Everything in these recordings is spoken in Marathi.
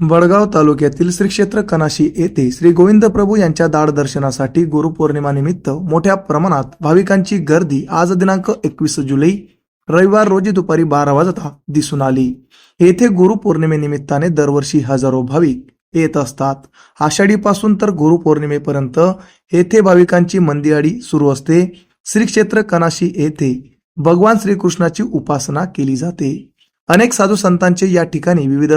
वडगाव तालुक्यातील श्री क्षेत्र कनाशी येथे श्री गोविंद प्रभू यांच्या दाड दर्शनासाठी गुरुपौर्णिमानिमित्त मोठ्या प्रमाणात भाविकांची गर्दी आज दिनांक एकवीस जुलै रविवार रोजी दुपारी बारा वाजता दिसून आली. येथे गुरुपौर्णिमेनिमित्ताने दरवर्षी हजारो भाविक येत असतात. आषाढीपासून तर गुरुपौर्णिमेपर्यंत येथे भाविकांची मंदिआडी सुरू असते. श्री क्षेत्र कनाशी येथे भगवान श्रीकृष्णाची उपासना केली जाते. अनेक साधू संतांचे या ठिकाणी विविध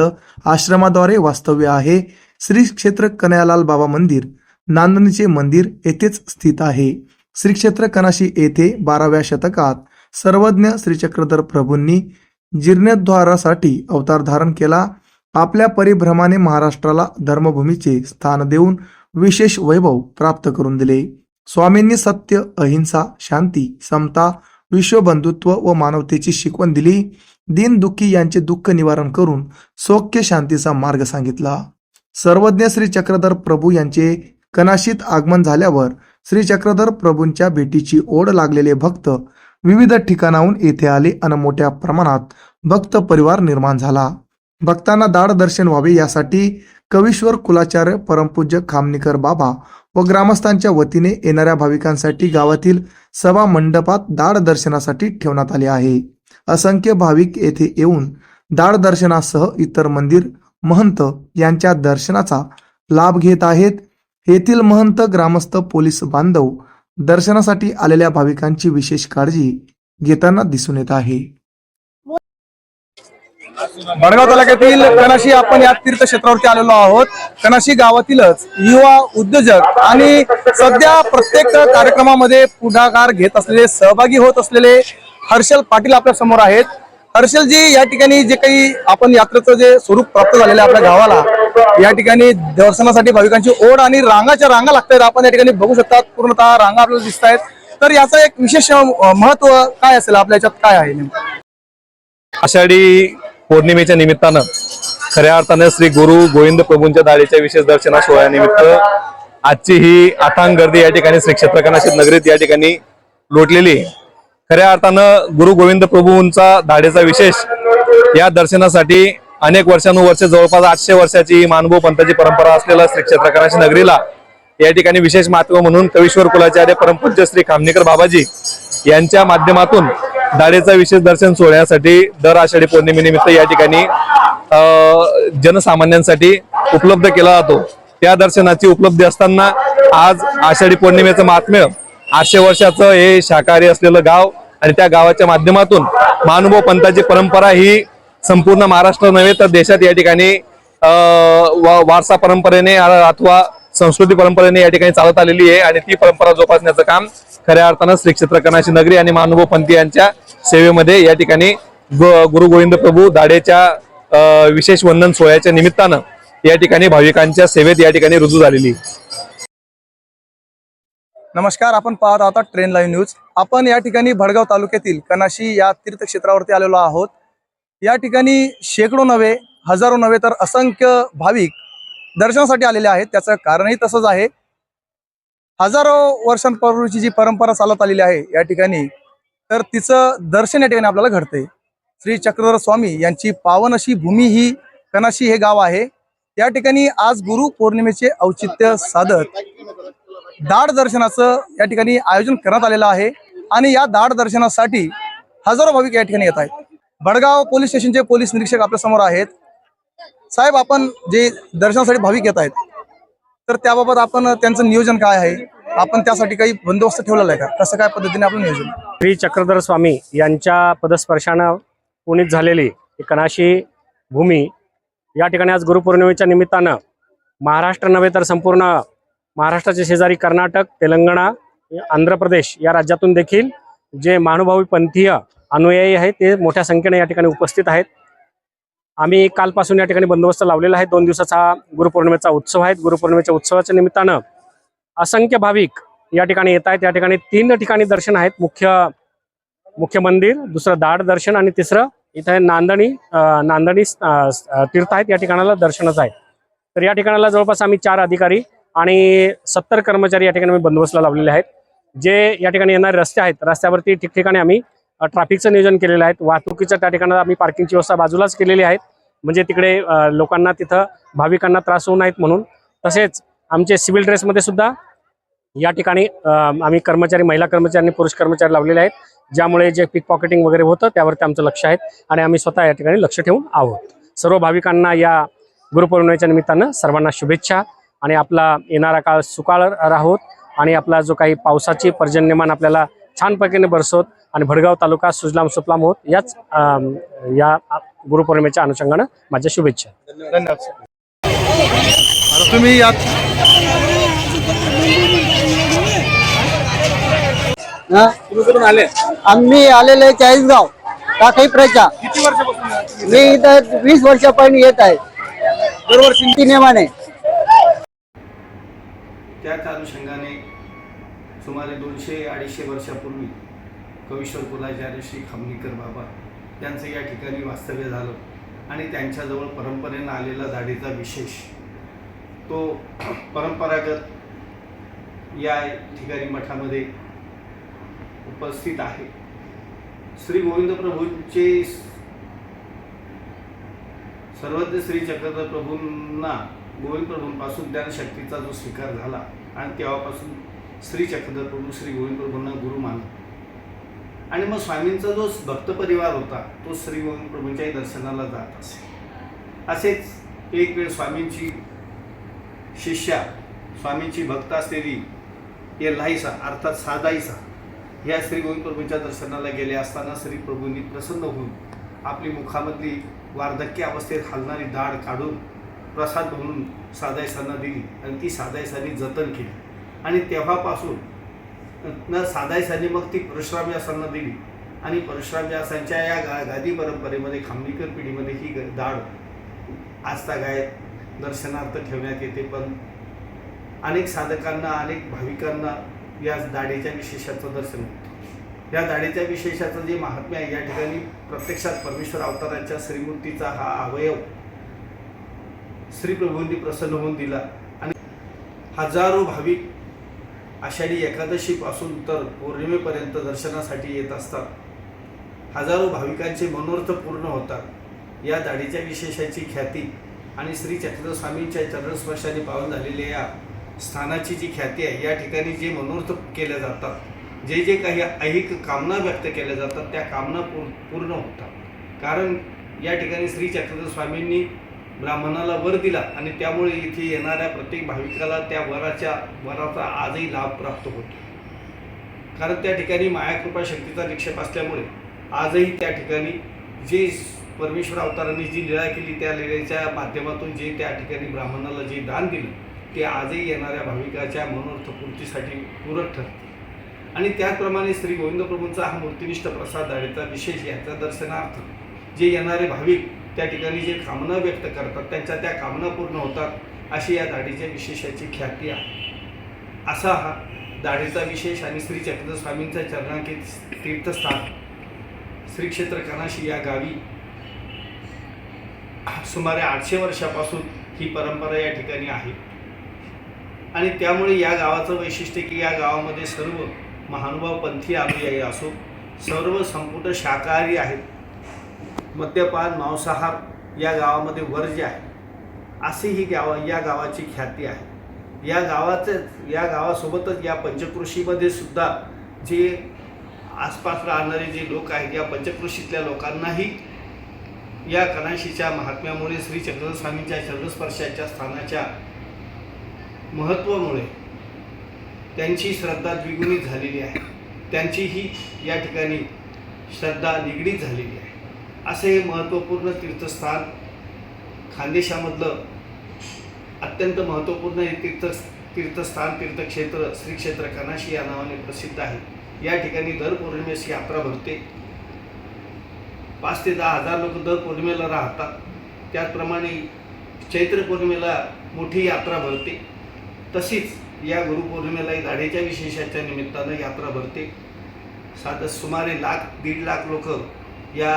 आश्रमाद्वारे वास्तव्य आहे. श्री क्षेत्र कन्यालाल बाबा मंदिर नांदणीचे मंदिर येथेच स्थित आहे. श्री क्षेत्र कनाशी येथे बाराव्या शतकात सर्वज्ञ श्रीचक्रधर प्रभूंनी जीर्णोद्धारासाठी अवतार धारण केला. आपल्या परिभ्रमाने महाराष्ट्राला धर्मभूमीचे स्थान देऊन विशेष वैभव प्राप्त करून दिले. स्वामींनी सत्य अहिंसा शांती समता विश्वबंधुत्व व मानवतेची शिकवण दिली. दीनदुःखी यांचे दुःख निवारण करून सौख्य शांतीचा मार्ग सांगितला. सर्वज्ञ श्री चक्रधर प्रभू यांचे कनाशीत आगमन झाल्यावर श्री चक्रधर प्रभूंच्या भेटीची ओढ लागलेले भक्त विविध ठिकाणाहून येथे आले आणि मोठ्या प्रमाणात भक्त परिवार निर्माण झाला. भक्तांना दाड दर्शन व्हावे यासाठी कवीश्वर कुलाचार्य परमपूज्य खामनीकर बाबा व ग्रामस्थांच्या वतीने येणाऱ्या भाविकांसाठी गावातील सभा मंडपात दाड दर्शनासाठी ठेवण्यात आले आहे. असंख्य भाविक येथे येऊन दाड दर्शनासह इतर मंदिर महंत यांच्या दर्शनाचा लाभ घेत आहेत. येथील महंत ग्रामस्थ पोलीस बांधव दर्शनासाठी आलेल्या भाविकांची विशेष काळजी घेताना दिसून येत आहे. भडगाव तालुक्यातील कनाशी आपण या तीर्थक्षेत्रावरती आलेलो आहोत. कनाशी गावातीलच युवा उद्योजक आणि सध्या प्रत्येक कार्यक्रमामध्ये पुढाकार घेत असलेले सहभागी होत असलेले हर्षल पाटील आपल्यासमोर आहेत. हर्षलजी या ठिकाणी जे काही आपण यात्रेचं जे स्वरूप प्राप्त झालेलं आहे आपल्या गावाला या ठिकाणी दर्शनासाठी भाविकांची ओढ आणि रांगाच्या रांगा लागतात आपण या ठिकाणी बघू शकतात पूर्णतः रांगा आपल्याला दिसत आहेत तर याचं एक विशेष महत्त्व काय असेल? आपल्या याच्यात काय आहे नेमकं? आषाढी पौर्णिमेच्या निमित्तानं खऱ्या अर्थानं श्री गुरु गोविंद प्रभूंच्या दाढीच्या विशेष दर्शना सोहळ्यानिमित्त आजची ही अथांग गर्दी या ठिकाणी श्री क्षेत्रकनाशित नगरीत या ठिकाणी लोटलेली आहे. खऱ्या अर्थानं गुरु गोविंद प्रभूंचा दाढेचा विशेष या दर्शनासाठी अनेक वर्षानुवर्ष जवळपास आठशे वर्षाची मानभू पंथाची परंपरा असलेल्या श्री क्षेत्रकनाशी नगरीला या ठिकाणी विशेष महत्त्व म्हणून कवीश्वर कुलाचार्य परमपूज्य श्री खामनेकर बाबाजी यांच्या माध्यमातून दाढेचा विशेष दर्शन सोहळ्यासाठी दर आषाढी पौर्णिमेनिमित्त या ठिकाणी जनसामान्यांसाठी उपलब्ध केला जातो. त्या दर्शनाची उपलब्धी असताना आज आषाढी पौर्णिमेचं महात्म्य आठशे वर्षाचं हे शाकाहारी असलेलं गाव आणि त्या गावाच्या माध्यमातून महानुभव पंथाची परंपरा ही संपूर्ण महाराष्ट्र नव्हे तर देशात या ठिकाणी वारसा परंपरेने अथवा संस्कृती परंपरेने या ठिकाणी चालत आलेली आहे आणि ती परंपरा जोपासण्याचं काम खऱ्या अर्थानं श्री क्षेत्रकनाशी नगरी आणि महानुभव पंथी यांच्या सेवेमध्ये या ठिकाणी गुरु गोविंद प्रभू दाडेच्या विशेष वंदन सोहळ्याच्या निमित्तानं या ठिकाणी भाविकांच्या सेवेत या ठिकाणी रुजू झालेली आहे. नमस्कार आपण पाहत आहोत ट्रेन लाईव्ह न्यूज. आपण या ठिकाणी भडगाव तालुक्यातील कनाशी या तीर्थक्षेत्रावरती आलेलो आहोत. या ठिकाणी शेकडो नव्हे हजारो नव्हे तर असंख्य भाविक दर्शनासाठी आलेले आहेत. त्याचं कारणही तसंच आहे. हजारो वर्षांपूर्वीची जी परंपरा चालत आलेली आहे या ठिकाणी तर तिचं दर्शन या ठिकाणी आपल्याला घडते श्री चक्रधर स्वामी यांची पावन अशी भूमी ही कनाशी हे गाव आहे. या ठिकाणी आज गुरु पौर्णिमेचे औचित्य साधत दाढ दर्शनाचं या ठिकाणी आयोजन करण्यात आलेलं आहे आणि या दाढ दर्शनासाठी हजारो भाविक या ठिकाणी येत आहेत. भडगाव पोलीस स्टेशनचे पोलीस निरीक्षक आपल्यासमोर आहेत. साहेब आपण जे दर्शनासाठी भाविक येत आहेत तर त्याबाबत आपण त्यांचं नियोजन काय आहे? आपण त्यासाठी काही बंदोबस्त ठेवलेला आहे का? कसं काय पद्धतीने आपलं नियोजन? श्री चक्रधर स्वामी यांच्या पदस्पर्शानं पुणित झालेली कणाशी भूमी या ठिकाणी आज गुरुपौर्णिमेच्या निमित्तानं महाराष्ट्र नव्हे तर संपूर्ण महाराष्ट्राच्या शेजारी कर्नाटक तेलंगणा आंध्र प्रदेश या राज्यातून देखील जे महानुभावी पंथीय अनुयायी आहेत ते मोठ्या संख्येने या ठिकाणी उपस्थित आहेत. आम्ही कालपासून या ठिकाणी बंदोबस्त लावलेला आहे. दोन दिवसाचा गुरुपौर्णिमेचा उत्सव आहे. गुरुपौर्णिमेच्या उत्सवाच्या निमित्तानं असंख्य भाविक या ठिकाणी येत आहेत. या ठिकाणी तीन ठिकाणी दर्शन आहेत. मुख्य मुख्य मंदिर दुसरं दाड दर्शन आणि तिसरं इथं नांदणी नांदणी तीर्थ आहेत. या ठिकाणाला दर्शनच आहे. तर या ठिकाणाला जवळपास आम्ही चार अधिकारी आणि सत्तर कर्मचारी या ठिकाणी आम्ही बंदोबस्तला लावलेले आहेत. जे या ठिकाणी येणारे रस्ते आहेत रस्त्यावरती ठिकठिकाणी आम्ही ट्रॅफिकचं नियोजन केलेलं आहे. वाहतुकीचं त्या ठिकाणी आम्ही पार्किंगची व्यवस्था बाजूलाच केलेली आहे. म्हणजे तिकडे लोकांना तिथं भाविकांना त्रास होऊ नयेत म्हणून. तसेच आमचे सिव्हिल ड्रेसमध्ये सुद्धा या ठिकाणी आम्ही कर्मचारी महिला कर्मचारी आणि पुरुष कर्मचारी लावलेले आहेत. ज्यामुळे जे पिक पॉकेटिंग वगैरे होतं त्यावरती आमचं लक्ष आहे आणि आम्ही स्वतः या ठिकाणी लक्ष ठेवून आहोत. सर्व भाविकांना या गुरुपौर्णिमेच्या निमित्तानं सर्वांना शुभेच्छा. आणि आपला येणारा काळ सुकाळ राहोत आणि आपला जो काही पावसाची पर्जन्यमान आपल्याला छान बरसोत आणि भडगाव तालुका सुजलाम सुफलाम होत याच या गुरुपौर्णिमेच्या अनुषंगानं माझ्या शुभेच्छा. धन्यवाद तुम्ही यात हा? आले? आम्ही आलेले आहे चाळीसगाव टाकळी किती वर्षापासून मी इथं वीस वर्षापर्यंत येत आहे. दरवर्षी नियमाने त्याच अनुषंगाने सुमारे दोनशे अडीचशे वर्षापूर्वी कवीश्वर कुलाचार्य श्री खमनीकर बाबा यांचं या ठिकाणी वास्तव्य झालं आणि त्यांच्याजवळ परंपरेनं आलेला दाढीचा विशेष. तो परंपरागत या ठिकाणी मठामध्ये उपस्थित आहे. श्री गोविंद प्रभूंचे सर्वज्ञ श्री चक्रधर प्रभूंना गोविंद ज्ञान शक्तीचा जो स्वीकार झाला आणि तेव्हापासून श्री चक्रधर प्रभू श्री गोविंद प्रभूंना गुरु मानला. आणि मग स्वामींचा जो भक्त परिवार होता तो श्री गोविंद प्रभूंच्याही दर्शनाला जात असे. असेच एक वेळ स्वामींची शिष्या स्वामींची भक्त असलेली येल्हाईसा अर्थात सादाईसा ह्या श्री गोविंद प्रभूंच्या दर्शनाला गेले असताना श्री प्रभूंनी प्रसन्न होऊन आपली मुखामधली वार्धक्य अवस्थेत हलणारी दाढ काढून प्रसाद म्हणून सादाईसांना दिली आणि ती सादाईसांनी जतन केली. आणि तेव्हापासून न सादाईसांनी मग ती परशुराम व्यासांना दिली. आणि परशुराम व्यासांच्या या गा गादी परंपरेमध्ये खांबीकर पिढीमध्ये ही ग- दाढ आजतागायत दर्शनार्थ ठेवण्यात येते. पण अनेक साधकांना अनेक भाविकांना या दाढीच्या विशेषाचं दर्शन होतं. या दाढीच्या विशेषाचं जे महात्म्य आहे या ठिकाणी प्रत्यक्षात परमेश्वर अवताराच्या श्रीमूर्तीचा हा अवयव श्री प्रभूंनी प्रसन्न होऊन दिला. आणि हजारो भाविक आषाढी एकादशीपासून तर पौर्णिमेपर्यंत दर्शनासाठी येत असतात. हजारो भाविकांचे मनोर्थ पूर्ण होतात. या दाढीच्या विशेषाची ख्याती आणि श्री चक्रधर स्वामींच्या चरणस्पर्शाने पावन झालेल्या या स्थानाची जी ख्याती आहे या ठिकाणी जे मनोर्थ केल्या जातात जे जे काही ऐहिक कामना व्यक्त केल्या जातात त्या कामना पूर पूर्ण होतात. कारण या ठिकाणी श्री चक्रधर स्वामींनी ब्राह्मणाला वर दिला आणि त्यामुळे इथे येणाऱ्या प्रत्येक भाविकाला त्या वराच्या वराचा आजही लाभ प्राप्त होतो. कारण त्या ठिकाणी मायाकृपा शक्तीचा निक्षेप असल्यामुळे आजही त्या ठिकाणी जे परमेश्वर अवतारांनी जी लीळा केली त्या लीळेच्या माध्यमातून जे त्या ठिकाणी ब्राह्मणाला जे दान दिलं ते आजही येणाऱ्या भाविकाच्या मनोर्थपूर्तीसाठी पूरक ठरते. आणि त्याचप्रमाणे श्री गोविंद प्रभूंचा हा मूर्तिनिष्ठ प्रसाद दाढीचा विशेष याचा दर्शनार्थ जे येणारे भाविक त्या ठिकाणी जे कामना व्यक्त करतात त्यांच्या त्या कामना पूर्ण होतात अशी या दाढीच्या विशेषाची ख्याती आहे. असा हा दाढीचा विशेष आणि श्री चक्रस्वामींचा चरणांकित तीर्थस्थान श्री क्षेत्र कनाशी या गावी सुमारे आठशे वर्षापासून ही परंपरा या ठिकाणी आहे. आणि त्यामुळे या गावाचं वैशिष्ट्य की या गावामध्ये सर्व महानुभाव पंथी अनुयायी असो सर्व संपूर्ण शाकाहारी आहेत. मद्यपान मांसाहार या गावामध्ये वर्ज्य आहे अशी ही गाव या गावाची ख्याती आहे. या गावाचं या गावासोबतच या पंचकृषीमध्ये सुद्धा जे आसपास राहणारे जे लोक आहेत या पंचकृषीतल्या लोकांनाही या कणाशीच्या महात्म्यामुळे श्री चक्रधर चरणस्पर्शाच्या स्थानाच्या महत्त्वामुळे त्यांची श्रद्धा द्विगुणित झालेली आहे. त्यांचीही या ठिकाणी श्रद्धा निगडीत झालेली आहे. असे हे महत्त्वपूर्ण तीर्थस्थान खानदेशामधलं अत्यंत महत्त्वपूर्ण हे तीर्थ तीर्थस्थान तीर्थक्षेत्र श्री क्षेत्र कनाशी या नावाने प्रसिद्ध आहे. या ठिकाणी दर पौर्णिमेस यात्रा भरते. पाच ते दहा हजार लोक दर पौर्णिमेला राहतात. त्याचप्रमाणे चैत्र पौर्णिमेला मोठी यात्रा भरते. तशीच या गुरुपौर्णिमेला दाढेच्या विशेषाच्या निमित्तानं यात्रा भरते. साधं सुमारे लाख दीड लाख लोक या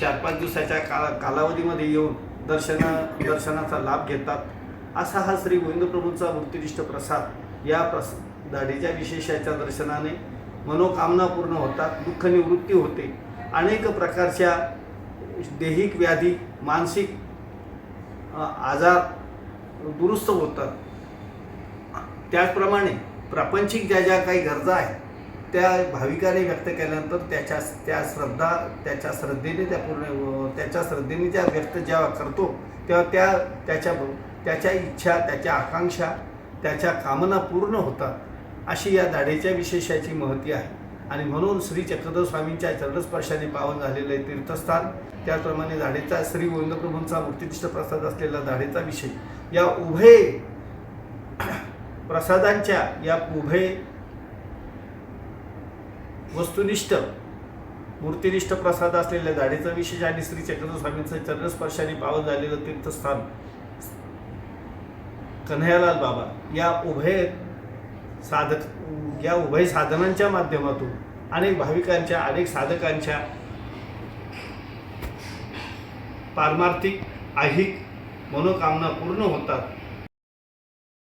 चार पाच दिवसाच्या काला कालावधीमध्ये येऊन दर्शना दर्शनाचा लाभ घेतात. असा हा श्री गोविंद प्रभूंचा मूर्तिनिष्ठ प्रसाद या प्रस दाढीच्या विशेषाच्या दर्शनाने मनोकामना पूर्ण होतात दुःख निवृत्ती होते. अनेक प्रकारच्या दैहिक व्याधी मानसिक आजार दुरुस्त होतात. त्याचप्रमाणे प्रापंचिक ज्या ज्या काही गरजा आहेत त्या भाविकाने व्यक्त केल्यानंतर त्याच्या त्या श्रद्धा त्याच्या श्रद्धेने त्या पूर्ण त्याच्या श्रद्धेने त्या व्यक्त जेव्हा करतो तेव्हा त्या त्याच्या त्याच्या इच्छा त्याच्या आकांक्षा त्याच्या कामना पूर्ण होतात. अशी या दाढेच्या विशेषाची महती आहे. आणि म्हणून श्री चक्रधर स्वामींच्या चरणस्पर्शाने पावन झालेलं आहे तीर्थस्थान त्याचप्रमाणे झाडेचा श्री गोविंदप्रभूंचा मूर्तिनिष्ठ प्रसाद असलेला झाडेचा विषय या उभय प्रसादांच्या या उभय वस्तुनिष्ठ मूर्तिनिष्ठ प्रसाद असलेल्या झाडेचा विशेष आणि श्री चक्रधर स्वामींचं चरणस्पर्शाने पावन झालेलं तीर्थस्थान कन्हैयालाल बाबा या उभय साधक या उभय साधनांच्या माध्यमातून अनेक भाविकांच्या अनेक साधकांच्या पारमार्थिक ऐहिक मनोकामना पूर्ण होतात.